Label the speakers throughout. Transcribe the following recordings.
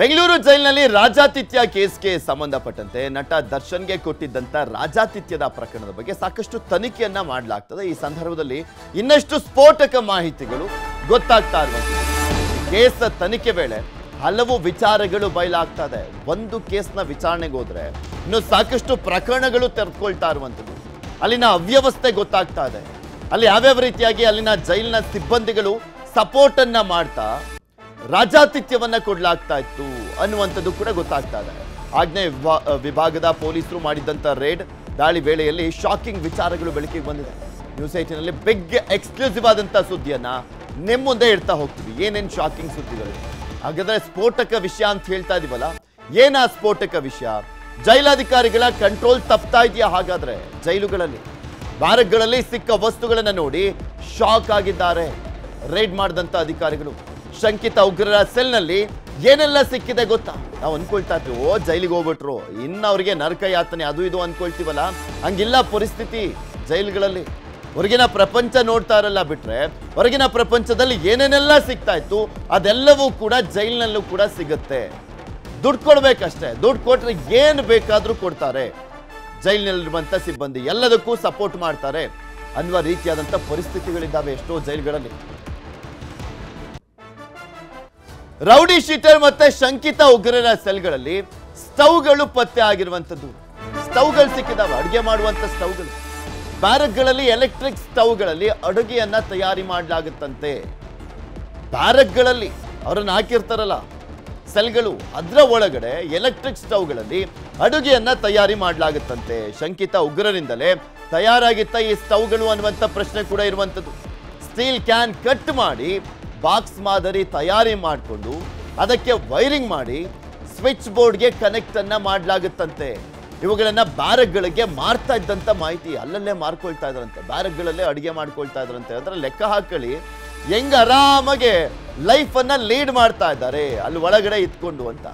Speaker 1: ಬೆಂಗಳೂರು ಜೈಲಿನಲ್ಲಿ ರಾಜಾತಿಥ್ಯ ಕೇಸ್ಗೆ ಸಂಬಂಧಪಟ್ಟಂತೆ ನಟ ದರ್ಶನ್ಗೆ ಕೊಟ್ಟಿದ್ದಂಥ ರಾಜಾತಿಥ್ಯದ ಪ್ರಕರಣದ ಬಗ್ಗೆ ಸಾಕಷ್ಟು ತನಿಖೆಯನ್ನ ಮಾಡಲಾಗ್ತದೆ. ಈ ಸಂದರ್ಭದಲ್ಲಿ ಇನ್ನಷ್ಟು ಸ್ಫೋಟಕ ಮಾಹಿತಿಗಳು ಗೊತ್ತಾಗ್ತಾ ಇರುವಂಥದ್ದು. ಕೇಸ್ ತನಿಖೆ ವೇಳೆ ಹಲವು ವಿಚಾರಗಳು ಬಯಲಾಗ್ತಾ ಇದೆ ಒಂದು ಕೇಸ್ನ ವಿಚಾರಣೆಗೆ ಹೋದ್ರೆ ಇನ್ನು ಸಾಕಷ್ಟು ಪ್ರಕರಣಗಳು ತೆರೆದುಕೊಳ್ತಾ ಇರುವಂಥದ್ದು. ಅಲ್ಲಿನ ಅವ್ಯವಸ್ಥೆ ಗೊತ್ತಾಗ್ತಾ ಇದೆ. ಅಲ್ಲಿ ಯಾವ್ಯಾವ ರೀತಿಯಾಗಿ ಅಲ್ಲಿನ ಜೈಲಿನ ಸಿಬ್ಬಂದಿಗಳು ಸಪೋರ್ಟನ್ನ ಮಾಡ್ತಾ ರಾಜಾತಿಥ್ಯವನ್ನ ಕೊಡ್ಲಾಗ್ತಾ ಇತ್ತು ಅನ್ನುವಂಥದ್ದು ಕೂಡ ಗೊತ್ತಾಗ್ತಾ ಇದೆ. ಆಗ್ನೇಯ ವಿಭಾ- ವಿಭಾಗದ ಪೊಲೀಸರು ಮಾಡಿದಂತ ರೇಡ್ ದಾಳಿ ವೇಳೆಯಲ್ಲಿ ಶಾಕಿಂಗ್ ವಿಚಾರಗಳು ಬೆಳಕಿಗೆ ಬಂದಿದೆ. ನ್ಯೂಸ್ ಏಟಿನಲ್ಲಿ ಬಿಗ್ ಎಕ್ಸ್ಕ್ಲೂಸಿವ್ ಆದಂತ ಸುದ್ದಿಯನ್ನ ನಿಮ್ಮ ಮುಂದೆ ಇಡ್ತಾ ಹೋಗ್ತೀವಿ. ಏನೇನ್ ಶಾಕಿಂಗ್ ಸುದ್ದಿಗಳು? ಹಾಗಾದ್ರೆ ಸ್ಫೋಟಕ ವಿಷಯ ಅಂತ ಹೇಳ್ತಾ ಇದೀವಲ್ಲ? ಏನ ಸ್ಫೋಟಕ ವಿಷಯ? ಜೈಲಾಧಿಕಾರಿಗಳ ಕಂಟ್ರೋಲ್ ತಪ್ತಾ ಇದೆಯಾ ಹಾಗಾದ್ರೆ ಜೈಲುಗಳಲ್ಲಿ? ಬ್ಯಾರಕ್ಗಳಲ್ಲಿ ಸಿಕ್ಕ ವಸ್ತುಗಳನ್ನ ನೋಡಿ ಶಾಕ್ ಆಗಿದ್ದಾರೆ. ರೈಡ್ ಮಾಡಿದಂತ ಅಧಿಕಾರಿಗಳು. ಶಂಕಿತ ಉಗ್ರರ ಸೆಲ್ನಲ್ಲಿ ಏನೆಲ್ಲ ಸಿಕ್ಕಿದೆ ಗೊತ್ತಾ? ನಾವು ಅನ್ಕೊಳ್ತಾ ಇದ್ವಿ, ಓ, ಜೈಲಿಗೆ ಹೋಗ್ಬಿಟ್ರು. ಇನ್ನು ಅವ್ರಿಗೆ ನರಕ ಯಾತನೆ, ಅದು ಇದು ಅನ್ಕೊಳ್ತೀವಲ್ಲ? ಹಂಗಿಲ್ಲ ಪರಿಸ್ಥಿತಿ ಜೈಲುಗಳಲ್ಲಿ. ಹೊರಗಿನ ಪ್ರಪಂಚ ನೋಡ್ತಾ ಇರಲ್ಲ ಬಿಟ್ರೆ, ಹೊರಗಿನ ಪ್ರಪಂಚದಲ್ಲಿ ಏನೇನೆಲ್ಲ ಸಿಗ್ತಾ ಇತ್ತು, ಅದೆಲ್ಲವೂ ಕೂಡ ಜೈಲಿನಲ್ಲೂ ಕೂಡ ಸಿಗುತ್ತೆ. ದುಡ್ಡು ಕೊಡ್ಬೇಕಷ್ಟೇ. ದುಡ್ಡು ಕೊಟ್ರೆ ಏನು ಬೇಕಾದರೂ ಕೊಡ್ತಾರೆ. ಜೈಲಿನಲ್ಲಿರುವಂತ ಸಿಬ್ಬಂದಿ ಎಲ್ಲದಕ್ಕೂ ಸಪೋರ್ಟ್ ಮಾಡ್ತಾರೆ ಅನ್ನುವ ರೀತಿಯಾದಂಥ ಪರಿಸ್ಥಿತಿಗಳಿದ್ದಾವೆ ಎಷ್ಟೋ ಜೈಲುಗಳಲ್ಲಿ. ರೌಡಿ ಶೀಟರ್ ಮತ್ತೆ ಶಂಕಿತ ಉಗ್ರರ ಸೆಲ್ಗಳಲ್ಲಿ ಸ್ಟವ್ಗಳು ಪತ್ತೆ ಆಗಿರುವಂಥದ್ದು. ಸ್ಟವ್ಗಳು ಸಿಕ್ಕಿದಾವೆ, ಅಡುಗೆ ಮಾಡುವಂತ ಸ್ಟವ್ಗಳು. ಬ್ಯಾರಕ್ಗಳಲ್ಲಿ ಎಲೆಕ್ಟ್ರಿಕ್ ಸ್ಟವ್ಗಳಲ್ಲಿ ಅಡುಗೆಯನ್ನ ತಯಾರಿ ಮಾಡಲಾಗುತ್ತಂತೆ. ಬ್ಯಾರಕ್ಗಳಲ್ಲಿ, ಅವರನ್ನು ಹಾಕಿರ್ತಾರಲ್ಲ, ಸೆಲ್ಗಳು, ಅದರ ಒಳಗಡೆ ಎಲೆಕ್ಟ್ರಿಕ್ ಸ್ಟವ್ಗಳಲ್ಲಿ ಅಡುಗೆಯನ್ನ ತಯಾರಿ ಮಾಡಲಾಗುತ್ತಂತೆ. ಶಂಕಿತ ಉಗ್ರರಿಂದಲೇ ತಯಾರಾಗಿತ್ತ ಈ ಸ್ಟವ್ಗಳು ಅನ್ನುವಂಥ ಪ್ರಶ್ನೆ ಕೂಡ ಇರುವಂಥದ್ದು. ಸ್ಟೀಲ್ ಕ್ಯಾನ್ ಕಟ್ ಮಾಡಿ ಬಾಕ್ಸ್ ಮಾದರಿ ತಯಾರಿ ಮಾಡಿಕೊಂಡು ಅದಕ್ಕೆ ವೈರಿಂಗ್ ಮಾಡಿ ಸ್ವಿಚ್ ಬೋರ್ಡ್ಗೆ ಕನೆಕ್ಟ್ ಅನ್ನ ಮಾಡಲಾಗುತ್ತಂತೆ. ಇವುಗಳನ್ನ ಬ್ಯಾರಕ್ಗಳಿಗೆ ಮಾರ್ತಾ ಇದ್ದಂತ ಮಾಹಿತಿ ಅಲ್ಲಲ್ಲೇ ಮಾರ್ಕೊಳ್ತಾ ಇದ್ರಂತೆ. ಬ್ಯಾರಕ್ಗಳಲ್ಲೇ ಅಡುಗೆ ಮಾಡ್ಕೊಳ್ತಾ ಇದ್ರಂತೆ. ಅದರ ಲೆಕ್ಕ ಹಾಕೊಳ್ಳಿ ಹೆಂಗ್ ಆರಾಮಾಗೆ ಲೈಫ್ ಅನ್ನ ಲೀಡ್ ಮಾಡ್ತಾ ಇದ್ದಾರೆ. ಅಲ್ಲಿ ಒಳಗಡೆ ಇತ್ಕೊಂಡು ಅಂತ.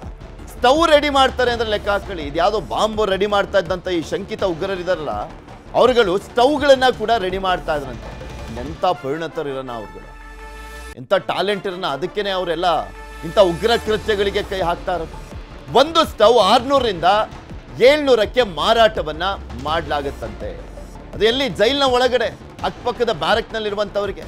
Speaker 1: ಸ್ಟವ್ ರೆಡಿ ಮಾಡ್ತಾರೆ ಅಂದ್ರೆ ಲೆಕ್ಕ ಹಾಕೊಳ್ಳಿ ಇದ್ಯಾವುದೋ ಬಾಂಬ್ ರೆಡಿ ಮಾಡ್ತಾ ಇದ್ದಂತ ಈ ಶಂಕಿತ ಉಗ್ರರಿದಾರಲ್ಲ, ಅವ್ರುಗಳು ಸ್ಟವ್ಗಳನ್ನ ಕೂಡ ರೆಡಿ ಮಾಡ್ತಾ ಇದ್ರಂತೆ. ಎಂಥ ಪರಿಣತರು ಇರೋಣ ಅವ್ರುಗಳು. ಎಂಥ ಟ್ಯಾಲೆಂಟ್ ಇರೋಣ ಅದಕ್ಕೇ ಅವರೆಲ್ಲ ಇಂಥ ಉಗ್ರ ಕೃತ್ಯಗಳಿಗೆ ಕೈ ಹಾಕ್ತಾ ಇರೋದು. ಒಂದು ಸ್ಟವ್ ಆರ್ನೂರಿಂದ ಏಳ್ನೂರಕ್ಕೆ ಮಾರಾಟವನ್ನ ಮಾಡಲಾಗುತ್ತಂತೆ. ಅದು ಎಲ್ಲಿ? ಜೈಲಿನ ಒಳಗಡೆ ಅಕ್ಕಪಕ್ಕದ ಬ್ಯಾರಕ್ನಲ್ಲಿರುವಂಥವ್ರಿಗೆ.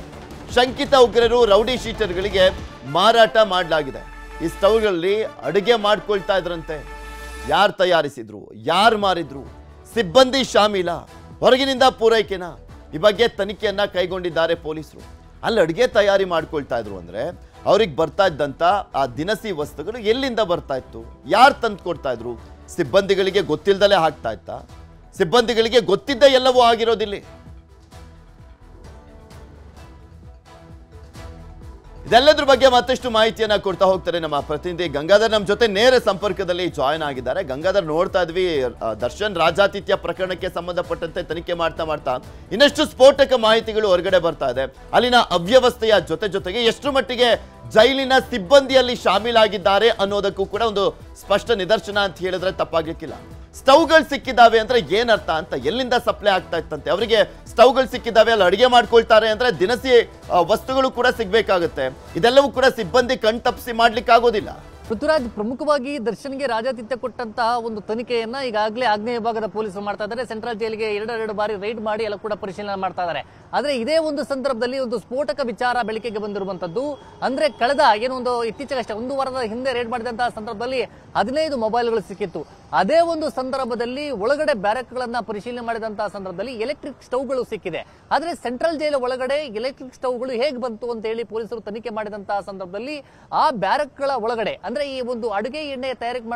Speaker 1: ಶಂಕಿತ ಉಗ್ರರು, ರೌಡಿ ಶೀಟರ್ಗಳಿಗೆ ಮಾರಾಟ ಮಾಡಲಾಗಿದೆ. ಈ ಸ್ಟವ್ಗಳಲ್ಲಿ ಅಡುಗೆ ಮಾಡ್ಕೊಳ್ತಾ ಇದ್ರಂತೆ. ಯಾರು ತಯಾರಿಸಿದ್ರು, ಯಾರು ಮಾರಿದ್ರು? ಸಿಬ್ಬಂದಿ ಶಾಮೀಲ, ಹೊರಗಿನಿಂದ ಪೂರೈಕೆನಾ? ಈ ಬಗ್ಗೆ ತನಿಖೆಯನ್ನ ಕೈಗೊಂಡಿದ್ದಾರೆ ಪೊಲೀಸರು. ಅಲ್ಲಿ ಅಡುಗೆ ತಯಾರಿ ಮಾಡ್ಕೊಳ್ತಾ ಇದ್ರು ಅಂದರೆ ಅವ್ರಿಗೆ ಬರ್ತಾ ಇದ್ದಂಥ ಆ ದಿನಸಿ ವಸ್ತುಗಳು ಎಲ್ಲಿಂದ ಬರ್ತಾ ಇತ್ತು? ಯಾರು ತಂದು ಕೊಡ್ತಾ ಇದ್ರು? ಸಿಬ್ಬಂದಿಗಳಿಗೆ ಗೊತ್ತಿಲ್ಲದಲ್ಲೇ ಹಾಕ್ತಾ ಇತ್ತಾ? ಸಿಬ್ಬಂದಿಗಳಿಗೆ ಗೊತ್ತಿದ್ದ ಎಲ್ಲವೂ ಆಗಿರೋದಿಲ್ಲಿ. ಇದೆಲ್ಲದ್ರ ಬಗ್ಗೆ ಮತ್ತಷ್ಟು ಮಾಹಿತಿಯನ್ನ ಕೊಡ್ತಾ ಹೋಗ್ತಾರೆ ನಮ್ಮ ಪ್ರತಿನಿಧಿ ಗಂಗಾಧರ್. ನಮ್ಮ ಜೊತೆ ನೇರ ಸಂಪರ್ಕದಲ್ಲಿ ಜಾಯ್ನ್ ಆಗಿದ್ದಾರೆ. ಗಂಗಾಧರ್, ನೋಡ್ತಾ ಇದ್ವಿ ದರ್ಶನ್ ರಾಜಾತಿಥ್ಯ ಪ್ರಕರಣಕ್ಕೆ ಸಂಬಂಧಪಟ್ಟಂತೆ ತನಿಖೆ ಮಾಡ್ತಾ ಮಾಡ್ತಾ ಇನ್ನಷ್ಟು ಸ್ಫೋಟಕ ಮಾಹಿತಿಗಳು ಹೊರಗಡೆ ಬರ್ತಾ ಇದೆ. ಅಲ್ಲಿನ ಅವ್ಯವಸ್ಥೆಯ ಜೊತೆ ಜೊತೆಗೆ ಎಷ್ಟು ಮಟ್ಟಿಗೆ ಜೈಲಿನ ಸಿಬ್ಬಂದಿಯಲ್ಲಿ ಶಾಮೀಲಾಗಿದ್ದಾರೆ ಅನ್ನೋದಕ್ಕೂ ಕೂಡ ಒಂದು ಸ್ಪಷ್ಟ ನಿದರ್ಶನ ಅಂತ ಹೇಳಿದ್ರೆ ತಪ್ಪಾಗ್ಲಿಕ್ಕಿಲ್ಲ. ಸ್ಟವ್ಗಳು ಸಿಕ್ಕಿದ್ದಾವೆ ಅಂದ್ರೆ ಏನರ್ಥ ಅಂತ ಎಲ್ಲಿಂದ ಸಪ್ಲೈ ಆಗ್ತಾ ಇತ್ತಂತೆ? ಅವರಿಗೆ ಸ್ಟವ್ಗಳು ಸಿಕ್ಕಿದ್ದಾವೆ ಅಲ್ಲಿ ಅಡುಗೆ ಮಾಡ್ಕೊಳ್ತಾರೆ ಅಂದ್ರೆ ದಿನಸಿ ವಸ್ತುಗಳು ಕೂಡ ಸಿಗ್ಬೇಕಾಗುತ್ತೆ. ಇದೆಲ್ಲವೂ ಕೂಡ ಸಿಬ್ಬಂದಿ ಕಣ್ತಪ್ಪಿಸಿ ಮಾಡ್ಲಿಕ್ಕೆ ಆಗೋದಿಲ್ಲ
Speaker 2: ಪೃಥ್ವಿರಾಜ್, ಪ್ರಮುಖವಾಗಿ ದರ್ಶನ್ಗೆ ರಾಜಾತಿಥ್ಯ ಕೊಟ್ಟಂತಹ ಒಂದು ತನಿಖೆಯನ್ನ ಈಗಾಗಲೇ ಆಗ್ನೇಯ ವಿಭಾಗದ ಪೊಲೀಸರು ಮಾಡ್ತಾ ಇದ್ದಾರೆ. ಸೆಂಟ್ರಲ್ ಜೈಲಿಗೆ ಎರಡೆರಡು ಬಾರಿ ರೈಡ್ ಮಾಡಿ ಎಲ್ಲ ಕೂಡ ಪರಿಶೀಲನೆ ಮಾಡ್ತಾ ಇದ್ದಾರೆ. ಆದ್ರೆ ಇದೇ ಒಂದು ಸಂದರ್ಭದಲ್ಲಿ ಒಂದು ಸ್ಫೋಟಕ ವಿಚಾರ ಬೆಳಕಿಗೆ ಬಂದಿರುವಂತದ್ದು ಅಂದ್ರೆ ಕಳೆದ ಏನೊಂದು ಇತ್ತೀಚೆಗಷ್ಟೇ ಒಂದು ವಾರದ ಹಿಂದೆ ರೈಡ್ ಮಾಡಿದಂತಹ ಸಂದರ್ಭದಲ್ಲಿ ಹದಿನೈದು ಮೊಬೈಲ್ಗಳು ಸಿಕ್ಕಿತ್ತು. ಅದೇ ಒಂದು ಸಂದರ್ಭದಲ್ಲಿ ಒಳಗಡೆ ಬ್ಯಾರಕ್ಗಳನ್ನ ಪರಿಶೀಲನೆ ಮಾಡಿದಂತಹ ಸಂದರ್ಭದಲ್ಲಿ ಎಲೆಕ್ಟ್ರಿಕ್ ಸ್ಟವ್ಗಳು ಸಿಕ್ಕಿದೆ. ಆದ್ರೆ ಸೆಂಟ್ರಲ್ ಜೈಲ್ ಒಳಗಡೆ ಎಲೆಕ್ಟ್ರಿಕ್ ಸ್ಟವ್ಗಳು ಹೇಗೆ ಬಂತು ಅಂತ ಹೇಳಿ ಪೊಲೀಸರು ತನಿಖೆ ಮಾಡಿದಂತಹ ಸಂದರ್ಭದಲ್ಲಿ ಆ ಬ್ಯಾರಕ್ಗಳ ಒಳಗಡೆ, ಅಂದ್ರೆ ಈ ಒಂದು ಅಡುಗೆ ಎಣ್ಣೆ ತಯಾರಿಕೆ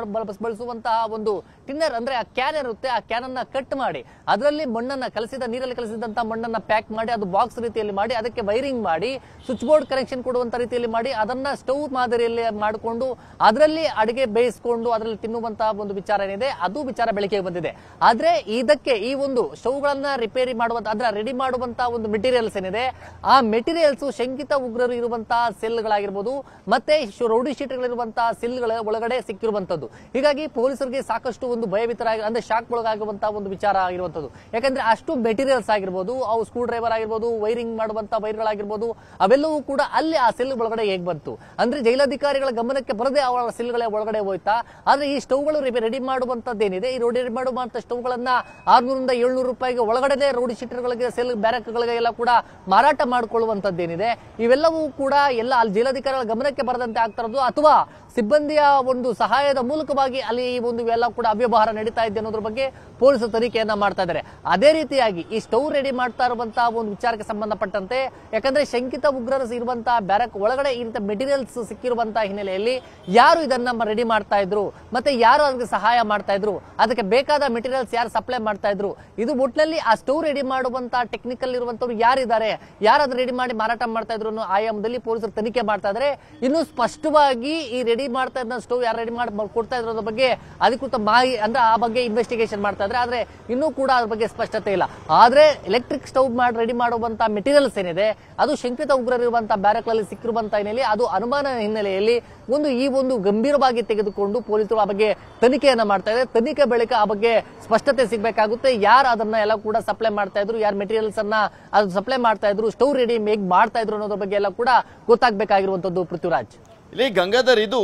Speaker 2: ಬಳಸುವಂತಹ ಒಂದು ಟಿನ್ನರ್, ಅಂದ್ರೆ ಆ ಕ್ಯಾನ್ ಇರುತ್ತೆ, ಆ ಕ್ಯಾನ್ ಅನ್ನ ಕಟ್ ಮಾಡಿ, ಅದರಲ್ಲಿ ಮಣ್ಣನ್ನ ಕಲಸಿದ, ನೀರಲ್ಲಿ ಕಲಸಿದಂತಹ ಮಣ್ಣನ್ನ ಪ್ಯಾಕ್ ಮಾಡಿ, ಅದು ಬಾಕ್ಸ್ ರೀತಿಯಲ್ಲಿ ಮಾಡಿ, ಅದಕ್ಕೆ ವೈರಿಂಗ್ ಮಾಡಿ, ಸ್ವಿಚ್ ಬೋರ್ಡ್ ಕನೆಕ್ಷನ್ ಕೊಡುವಂತ ರೀತಿಯಲ್ಲಿ ಮಾಡಿ, ಅದನ್ನ ಸ್ಟವ್ ಮಾದರಿಯಲ್ಲಿ ಮಾಡಿಕೊಂಡು, ಅದರಲ್ಲಿ ಅಡುಗೆ ಬೇಯಿಸ್ಕೊಂಡು, ಅದರಲ್ಲಿ ತಿನ್ನುವಂತಹ ಒಂದು ವಿಚಾರ ಏನಿದೆ ಅದು ವಿಚಾರ ಬೆಳಕಿಗೆ ಬಂದಿದೆ. ಆದ್ರೆ ಇದಕ್ಕೆ ಈ ಒಂದು ಸ್ಟವ್ಗಳನ್ನ ರಿಪೇರಿ ಮಾಡುವಂತ, ಅಂದ್ರೆ ರೆಡಿ ಮಾಡುವಂತ ಒಂದು ಮೆಟೀರಿಯಲ್ಸ್ ಏನಿದೆ, ಆ ಮೆಟೀರಿಯಲ್ಸ್ ಶಂಕಿತ ಉಗ್ರರು ಇರುವಂತಹ ಸೆಲ್ಗಳಾಗಿರ್ಬೋದು ಮತ್ತೆ ರೌಡಿ ಶೀಟ್ಗಳಿರುವಂತಹ ಸೆಲ್ಗಳ ಒಳಗಡೆ ಸಿಕ್ಕಿರುವಂತದ್ದು ಹೀಗಾಗಿ ಪೊಲೀಸರಿಗೆ ಸಾಕಷ್ಟು ಒಂದು ಭಯಭೀತರಾಗಿ, ಅಂದ್ರೆ ಶಾಕ್ ಒಳಗಾಗಿರುವಂತಹ ಒಂದು ವಿಚಾರ ಆಗಿರುವಂತದ್ದು ಯಾಕಂದ್ರೆ ಅಷ್ಟು ಮೆಟೀರಿಯಲ್ಸ್ ಆಗಿರ್ಬೋದು, ಅವು ಸ್ಕ್ರೂ ಡ್ರೈವರ್ ಆಗಿರ್ಬೋದು ವೈರಿಂಗ್ ಮಾಡುವಂತ ವೈರ್ಗಳಾಗಿರ್ಬೋದು ಅವೆಲ್ಲವೂ ಕೂಡ ಅಲ್ಲಿ ಆ ಸೆಲ್ ಒಳಗಡೆ ಹೇಗ್ ಬಂತು. ಅಂದ್ರೆ ಜೈಲಾಧಿಕಾರಿಗಳ ಗಮನಕ್ಕೆ ಬರದೆ ಅವರ ಸೆಲ್ಗಳ ಒಳಗಡೆ ಹೋಯ್ತಾ, ಆದ್ರೆ ಈ ಸ್ಟೌಗಳು ರೆಡಿ ಮಾಡುವಂತದ್ದೇನಿದೆ? ಈ ರೋಡ್ ಮಾಡುವಂತ ಸ್ಟವ್ಗಳನ್ನ ಆರ್ನೂರಿಂದ ಏಳ್ನೂರು ರೂಪಾಯಿಗೆ ಒಳಗಡೆ ರೋಡ್ ಶೀಟರ್ಗಳಿಗೆ ಸೆಲ್ ಬ್ಯಾರಕ್ಗಳಿಗೆ ಎಲ್ಲ ಕೂಡ ಮಾರಾಟ ಮಾಡಿಕೊಳ್ಳುವಂತದ್ದೇನಿದೆ. ಇವೆಲ್ಲವೂ ಕೂಡ ಎಲ್ಲ ಅಲ್ಲಿ ಜಿಲ್ಲಾಧಿಕಾರಿಗಳ ಗಮನಕ್ಕೆ ಬರದಂತೆ ಆಗ್ತಾ ಇರೋದು. ಅಥವಾ ಸಿಬ್ಬಂದಿಯ ಒಂದು ಸಹಾಯದ ಮೂಲಕವಾಗಿ ಅಲ್ಲಿ ಈ ಒಂದು ಎಲ್ಲ ಕೂಡ ಅವ್ಯವಹಾರ ನಡೀತಾ ಇದೆ ಅನ್ನೋದ್ರ ಬಗ್ಗೆ ಪೊಲೀಸರು ತನಿಖೆಯನ್ನ ಮಾಡ್ತಾ ಇದ್ದಾರೆ. ಅದೇ ರೀತಿಯಾಗಿ ಈ ಸ್ಟವ್ ರೆಡಿ ಮಾಡ್ತಾ ಇರುವಂತಹ ಒಂದು ವಿಚಾರಕ್ಕೆ ಸಂಬಂಧಪಟ್ಟಂತೆ, ಯಾಕಂದ್ರೆ ಶಂಕಿತ ಉಗ್ರರು ಇರುವಂತಹ ಬ್ಯಾರಕ್ ಒಳಗಡೆ ಇಂಥ ಮೆಟೀರಿಯಲ್ಸ್ ಸಿಕ್ಕಿರುವಂತಹ ಹಿನ್ನೆಲೆಯಲ್ಲಿ ಯಾರು ಇದನ್ನ ರೆಡಿ ಮಾಡ್ತಾ ಇದ್ರು? ಮತ್ತೆ ಯಾರು ಅದಕ್ಕೆ ಸಹಾಯ ಮಾಡ್ತಾ ಇದ್ರು. ಅದಕ್ಕೆ ಬೇಕಾದ ಮೆಟೀರಿಯಲ್ಸ್ ಯಾರು ಸಪ್ಲೈ ಮಾಡ್ತಾ ಇದ್ರು. ಇದು ಒಟ್ಟಿನಲ್ಲಿ ಆ ಸ್ಟವ್ ರೆಡಿ ಮಾಡುವಂತ ಟೆಕ್ನಿಕಲ್ ಇರುವಂತವ್ರು ಯಾರಿದ್ದಾರೆ? ಯಾರು ಅದನ್ನ ರೆಡಿ ಮಾಡಿ ಮಾರಾಟ ಮಾಡ್ತಾ ಇದ್ರು ಆಯಾಮದಲ್ಲಿ ಪೊಲೀಸರು ತನಿಖೆ ಮಾಡ್ತಾ ಇದ್ದಾರೆ ಇನ್ನು ಸ್ಪಷ್ಟವಾಗಿ ಈ ರೆಡಿ ಮಾಡ್ತಾ ಇದ್ದ ಸ್ಟವ್ ಯಾರು ರೆಡಿ ಮಾಡಿ ಕೊಡ್ತಾ ಇದ್ರ ಬಗ್ಗೆ ಅಧಿಕೃತ ಮಾಹಿತಿ ಅಂದ್ರೆ ಆ ಬಗ್ಗೆ ಇನ್ವೆಸ್ಟಿಗೇಷನ್ ಮಾಡ್ತಾ ಇದ್ರೆ. ಆದ್ರೆ ಇನ್ನೂ ಕೂಡ ಅದ್ರ ಬಗ್ಗೆ ಸ್ಪಷ್ಟತೆ ಇಲ್ಲ. ಆದ್ರೆ ಎಲೆಕ್ಟ್ರಿಕ್ ಸ್ಟವ್ ಮಾಡಿ ರೆಡಿ ಮಾಡುವಂತ ಮೆಟೀರಿಯಲ್ಸ್ ಏನಿದೆ, ಅದು ಶಂಕಿತ ಉಗ್ರರಿರುವಂತಹ ಬ್ಯಾರಕ್ಗಳಲ್ಲಿ ಸಿಕ್ಕಿರುವಂತ ಹಿನ್ನೆಲೆ ಅದು ಅನುಮಾನ ಹಿನ್ನೆಲೆಯಲ್ಲಿ ಒಂದು ಈ ಒಂದು ಗಂಭೀರವಾಗಿ ತೆಗೆದುಕೊಂಡು ಪೊಲೀಸರು ಆ ಬಗ್ಗೆ ತನಿಖೆಯನ್ನ ಮಾಡ್ತಾ ಇದೆ. ತನಿಖೆ ಬಳಿಕ ಆ ಬಗ್ಗೆ ಸ್ಪಷ್ಟತೆ ಸಿಗಬೇಕಾಗುತ್ತೆ. ಯಾರು ಅದನ್ನ ಎಲ್ಲ ಕೂಡ ಸಪ್ಲೈ ಮಾಡ್ತಾ ಇದ್ರು, ಯಾರು ಮೆಟೀರಿಯಲ್ಸ್ ಅನ್ನ ಅದು ಸಪ್ಲೈ ಮಾಡ್ತಾ ಇದ್ರು ಸ್ಟವ್ ರೆಡಿ ಹೇಗೆ ಮಾಡ್ತಾ ಇದ್ರು ಅನ್ನೋದ್ರ ಬಗ್ಗೆ ಎಲ್ಲ ಕೂಡ ಗೊತ್ತಾಗಬೇಕಾಗಿರುವಂತದ್ದು ಪೃಥ್ವಿರಾಜ್.
Speaker 1: ಇಲ್ಲಿ ಗಂಗಾಧರ್, ಇದು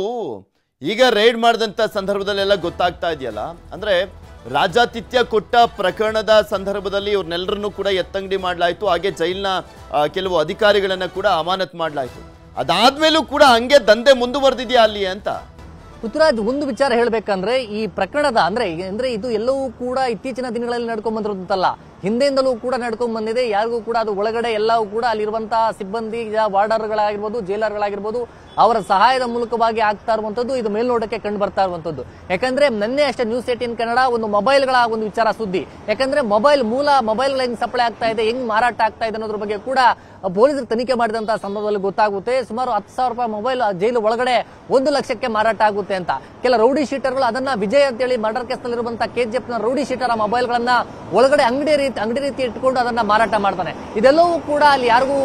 Speaker 1: ಈಗ ರೈಡ್ ಮಾಡಿದಂತ ಸಂದರ್ಭದಲ್ಲೆಲ್ಲ ಗೊತ್ತಾಗ್ತಾ ಇದೆಯಲ್ಲ? ಅಂದ್ರೆ ರಾಜಾತಿಥ್ಯ ಕೊಟ್ಟ ಪ್ರಕರಣದ ಸಂದರ್ಭದಲ್ಲಿ ಇವ್ರನ್ನೆಲ್ಲರನ್ನೂ ಕೂಡ ಎತ್ತಂಗಡಿ ಮಾಡಲಾಯಿತು. ಹಾಗೆ ಜೈಲ್ನ ಕೆಲವು ಅಧಿಕಾರಿಗಳನ್ನ ಕೂಡ ಅಮಾನತ್ ಮಾಡಲಾಯಿತು. ಅದಾದ್ಮೇಲೂ ಕೂಡ ಹಂಗೆ ದಂಧೆ ಮುಂದುವರೆದಿದೆಯಾ ಅಲ್ಲಿ ಅಂತ?
Speaker 2: ಪೃಥ್ವಿರಾಜ್ ಒಂದು ವಿಚಾರ ಹೇಳಬೇಕಂದ್ರೆ ಈ ಪ್ರಕರಣದ ಅಂದ್ರೆ ಅಂದ್ರೆ ಇದು ಎಲ್ಲವೂ ಕೂಡ ಇತ್ತೀಚಿನ ದಿನಗಳಲ್ಲಿ ನಡ್ಕೊಂಡ್ ಬಂದಿರೋದಂತಲ್ಲ. ಹಿಂದೆಯಿಂದಲೂ ಕೂಡ ನಡ್ಕೊಂಡ್ ಬಂದಿದೆ. ಯಾರಿಗೂ ಕೂಡ ಅದು ಒಳಗಡೆ ಎಲ್ಲವೂ ಕೂಡ ಅಲ್ಲಿರುವಂತಹ ಸಿಬ್ಬಂದಿ ವಾರ್ಡರ್ಗಳಾಗಿರ್ಬೋದು, ಜೈಲರ್ಗಳಾಗಿರ್ಬೋದು, ಅವರ ಸಹಾಯದ ಮೂಲಕವಾಗಿ ಆಗ್ತಾ ಇರುವಂತದ್ದು ಇದು ಮೇಲ್ನೋಟಕ್ಕೆ ಕಂಡು ಬರ್ತಾ ಇರುವಂತದ್ದು ಯಾಕಂದ್ರೆ ನಿನ್ನೆ ಅಷ್ಟೇ ನ್ಯೂಸ್ ಏಟಿನ್ ಕನ್ನಡ ಒಂದು ಮೊಬೈಲ್ಗಳ ಒಂದು ವಿಚಾರ ಸುದ್ದಿ. ಯಾಕಂದ್ರೆ ಮೊಬೈಲ್ ಮೂಲ ಮೊಬೈಲ್ಗಳು ಹೆಂಗ್ ಸಪ್ಲೈ ಆಗ್ತಾ ಇದೆ, ಹೆಂಗ್ ಮಾರಾಟ ಆಗ್ತಾ ಇದೆ ಅನ್ನೋದ್ರ ಬಗ್ಗೆ ಕೂಡ ಪೊಲೀಸರು ತನಿಖೆ ಮಾಡಿದಂತಹ ಸಂದರ್ಭದಲ್ಲಿ ಗೊತ್ತಾಗುತ್ತೆ. ಸುಮಾರು ಹತ್ತು ಸಾವಿರ ರೂಪಾಯಿ ಮೊಬೈಲ್ ಜೈಲು ಒಳಗಡೆ ಒಂದು ಲಕ್ಷಕ್ಕೆ ಮಾರಾಟ ಆಗುತ್ತೆ ಅಂತ. ಕೆಲ ರೌಡಿ ಶೀಟರ್ಗಳು ಅದನ್ನ ವಿಜಯ್ ಅಂತೇಳಿ ಮರ್ಡರ್ ಕೇಸ್ ನಲ್ಲಿರುವಂತಹ ಕೆಜಿಎಫ್ನ ರೌಡಿ ಶೀಟರ್ ಮೊಬೈಲ್ಗಳನ್ನ ಒಳಗಡೆ ಅಂಗಡಿ ರೀತಿ ಅಂಗಡಿ ರೀತಿ ಇಟ್ಕೊಂಡು ಅದನ್ನ ಮಾರಾಟ ಮಾಡ್ತಾನೆ. ಇದೆಲ್ಲವೂ ಕೂಡ ಅಲ್ಲಿ ಯಾರಿಗೂ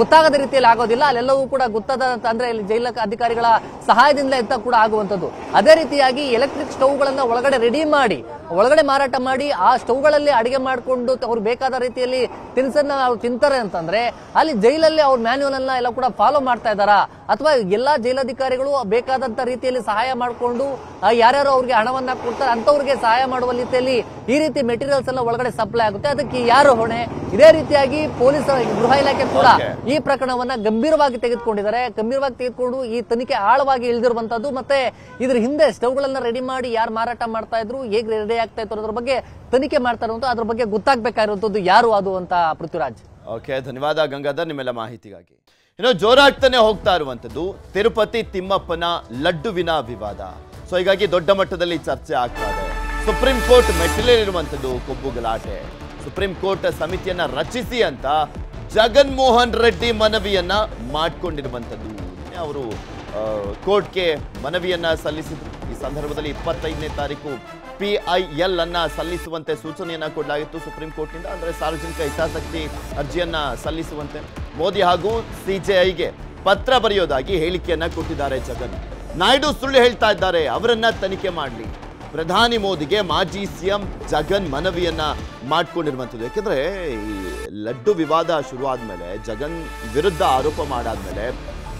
Speaker 2: ಗೊತ್ತಾಗದ ರೀತಿಯಲ್ಲಿ ಆಗೋದಿಲ್ಲ. ಅಲ್ಲೆಲ್ಲವೂ ಕೂಡ ಗೊತ್ತಾದ ಅಂದ್ರೆ ಇಲ್ಲಿ ಜೈಲ ಅಧಿಕಾರಿಗಳ ಸಹಾಯದಿಂದ ಅಂತ ಕೂಡ ಆಗುವಂತದ್ದು ಅದೇ ರೀತಿಯಾಗಿ ಎಲೆಕ್ಟ್ರಿಕ್ ಸ್ಟೌವ್ಗಳನ್ನ ಒಳಗಡೆ ರೆಡಿ ಮಾಡಿ ಒಳಗಡೆ ಮಾರಾಟ ಮಾಡಿ ಆ ಸ್ಟವ್ಗಳಲ್ಲಿ ಅಡಿಗೆ ಮಾಡಿಕೊಂಡು ಅವ್ರು ಬೇಕಾದ ರೀತಿಯಲ್ಲಿ ತಿನಿಸನ್ನ ಅವ್ರು ತಿಂತಾರೆ ಅಂತಂದ್ರೆ ಅಲ್ಲಿ ಜೈಲಲ್ಲಿ ಅವ್ರ ಮ್ಯಾನ್ಯುವಲ್ ಅನ್ನ ಎಲ್ಲ ಕೂಡ ಫಾಲೋ ಮಾಡ್ತಾ ಇದ್ದಾರಾ? ಅಥವಾ ಎಲ್ಲಾ ಜೈಲಾಧಿಕಾರಿಗಳು ಬೇಕಾದಂತ ರೀತಿಯಲ್ಲಿ ಸಹಾಯ ಮಾಡಿಕೊಂಡು ಯಾರ್ಯಾರು ಅವ್ರಿಗೆ ಹಣವನ್ನ ಕೊಡ್ತಾರೆ ಅಂತವ್ರಿಗೆ ಸಹಾಯ ಮಾಡುವ ರೀತಿಯಲ್ಲಿ ಈ ರೀತಿ ಮೆಟೀರಿಯಲ್ಸ್ ಎಲ್ಲ ಒಳಗಡೆ ಸಪ್ಲೈ ಆಗುತ್ತೆ. ಅದಕ್ಕೆ ಯಾರು ಹೊಣೆ? ಇದೇ ರೀತಿಯಾಗಿ ಪೊಲೀಸ್ ಗೃಹ ಇಲಾಖೆ ಕೂಡ ಈ ಪ್ರಕರಣವನ್ನ ಗಂಭೀರವಾಗಿ ತೆಗೆದುಕೊಂಡಿದ್ದಾರೆ. ಗಂಭೀರವಾಗಿ ತೆಗೆದುಕೊಂಡು ಈ ತನಿಖೆ ಆಳವಾಗಿ ಇಳಿದಿರುವಂತದ್ದು. ಮತ್ತೆ ಇದ್ರ ಹಿಂದೆ ಸ್ಟವ್ಗಳನ್ನ ರೆಡಿ ಮಾಡಿ ಯಾರು ಮಾರಾಟ ಮಾಡ್ತಾ ಇದ್ರು ಹೇಗೆ ರೆಡಿ ಆಗ್ತಾ ಇತ್ತು ಅನ್ನೋದ್ರ ಬಗ್ಗೆ ತನಿಖೆ ಮಾಡ್ತಾ ಇರುವಂತ ಅದ್ರ ಬಗ್ಗೆ ಗೊತ್ತಾಗ್ಬೇಕಾಗಿರುವಂತದ್ದು ಯಾರು ಅದು ಅಂತ ಪೃಥ್ವಿರಾಜ್.
Speaker 1: ಓಕೆ, ಧನ್ಯವಾದ ಗಂಗಾಧರ್ ನಿಮ್ಮೆಲ್ಲ ಮಾಹಿತಿಗಾಗಿ. ಇನ್ನು ಜೋರಾಗ್ತಾನೆ ಹೋಗ್ತಾ ಇರುವಂತದ್ದು, ತಿರುಪತಿ ತಿಮ್ಮಪ್ಪನ ಲಡ್ಡುವಿನ ವಿವಾದ. ಸೊ ಹೀಗಾಗಿ ದೊಡ್ಡ ಮಟ್ಟದಲ್ಲಿ ಚರ್ಚೆ ಆಗ್ತಾ ಇದೆ. ಸುಪ್ರೀಂ ಕೋರ್ಟ್ ಮೆಟ್ಟಿಲೇರಿರುವಂತದ್ದು ಕೊಬ್ಬು ಗಲಾಟೆ. ಸುಪ್ರೀಂ ಕೋರ್ಟ್ ಸಮಿತಿಯನ್ನ ರಚಿಸಿ ಅಂತ ಜಗನ್ಮೋಹನ್ ರೆಡ್ಡಿ ಮನವಿಯನ್ನ ಮಾಡ್ಕೊಂಡಿರುವಂತದ್ದು. ಅವರು ಕೋರ್ಟ್ಗೆ ಮನವಿಯನ್ನ ಸಲ್ಲಿಸಿದ್ರು. ಈ ಸಂದರ್ಭದಲ್ಲಿ ಇಪ್ಪತ್ತೈದನೇ ತಾರೀಕು ಪಿಐಎಲ್ ಅನ್ನು ಸಲ್ಲಿಸುವಂತೆ ಸೂಚನೆಯನ್ನ ಕೊಡಲಾಗಿತ್ತು ಸುಪ್ರೀಂ ಕೋರ್ಟ್ನಿಂದ. ಅಂದ್ರೆ ಸಾರ್ವಜನಿಕ ಹಿತಾಸಕ್ತಿ ಅರ್ಜಿಯನ್ನ ಸಲ್ಲಿಸುವಂತೆ ಮೋದಿ ಹಾಗೂ ಸಿಜೆಐಗೆ ಪತ್ರ ಬರೆಯೋದಾಗಿ ಹೇಳಿಕೆಯನ್ನ ಕೊಟ್ಟಿದ್ದಾರೆ ಜಗನ್. ನಾಯ್ಡು ಸುಳ್ಳು ಹೇಳ್ತಾ ಇದ್ದಾರೆ, ಅವರನ್ನ ತನಿಖೆ ಮಾಡಲಿ. ಪ್ರಧಾನಿ ಮೋದಿಗೆ ಮಾಜಿ ಸಿಎಂ ಜಗನ್ ಮನವಿಯನ್ನ ಮಾಡ್ಕೊಂಡಿರುವಂಥದ್ದು. ಯಾಕೆಂದ್ರೆ ಈ ಲಡ್ಡು ವಿವಾದ ಶುರು ಆದ್ಮೇಲೆ ಜಗನ್ ವಿರುದ್ಧ ಆರೋಪ ಮಾಡಾದ್ಮೇಲೆ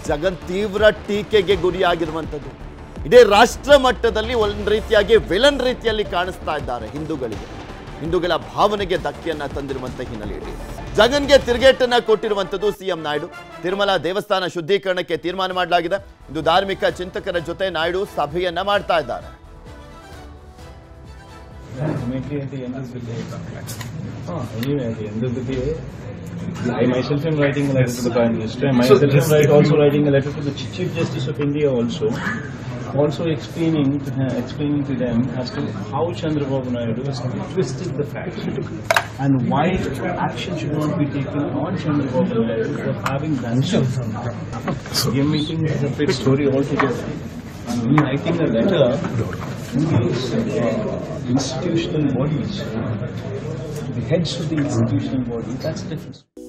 Speaker 1: ಜಗನ್ ತೀವ್ರ ಟೀಕೆಗೆ ಗುರಿಯಾಗಿರುವಂಥದ್ದು. ಇದೇ ರಾಷ್ಟ್ರ ಮಟ್ಟದಲ್ಲಿ ಒಂದು ರೀತಿಯಾಗಿ ವಿಲನ್ ರೀತಿಯಲ್ಲಿ ಕಾಣಿಸ್ತಾ ಇದ್ದಾರೆ ಹಿಂದೂಗಳಿಗೆ. ಹಿಂದೂಗಳ ಭಾವನೆಗೆ ಧಕ್ಕೆಯನ್ನ ತಂದಿರುವಂತಹ ಹಿನ್ನೆಲೆಯಲ್ಲಿ ಜಗನ್ಗೆ ತಿರುಗೇಟನ್ನು ಕೊಟ್ಟಿರುವಂತದ್ದು ಸಿಎಂ ನಾಯ್ಡು. ತಿರುಮಲ ದೇವಸ್ಥಾನ ಶುದ್ಧೀಕರಣಕ್ಕೆ ತೀರ್ಮಾನ ಮಾಡಲಾಗಿದೆ. ಇಂದು ಧಾರ್ಮಿಕ ಚಿಂತಕರ ಜೊತೆ ನಾಯ್ಡು ಸಭೆಯನ್ನ ಮಾಡ್ತಾ ಇದ್ದಾರೆ.
Speaker 3: Also explaining to, explaining to them as to how Chandrababu Naidu has twisted the facts and why action should not be taken on Chandrababu Naidu for having done so. We are making a separate story altogether. I'm writing a letter to these uh, institutional bodies, to the heads of the institutional bodies, that's the difference.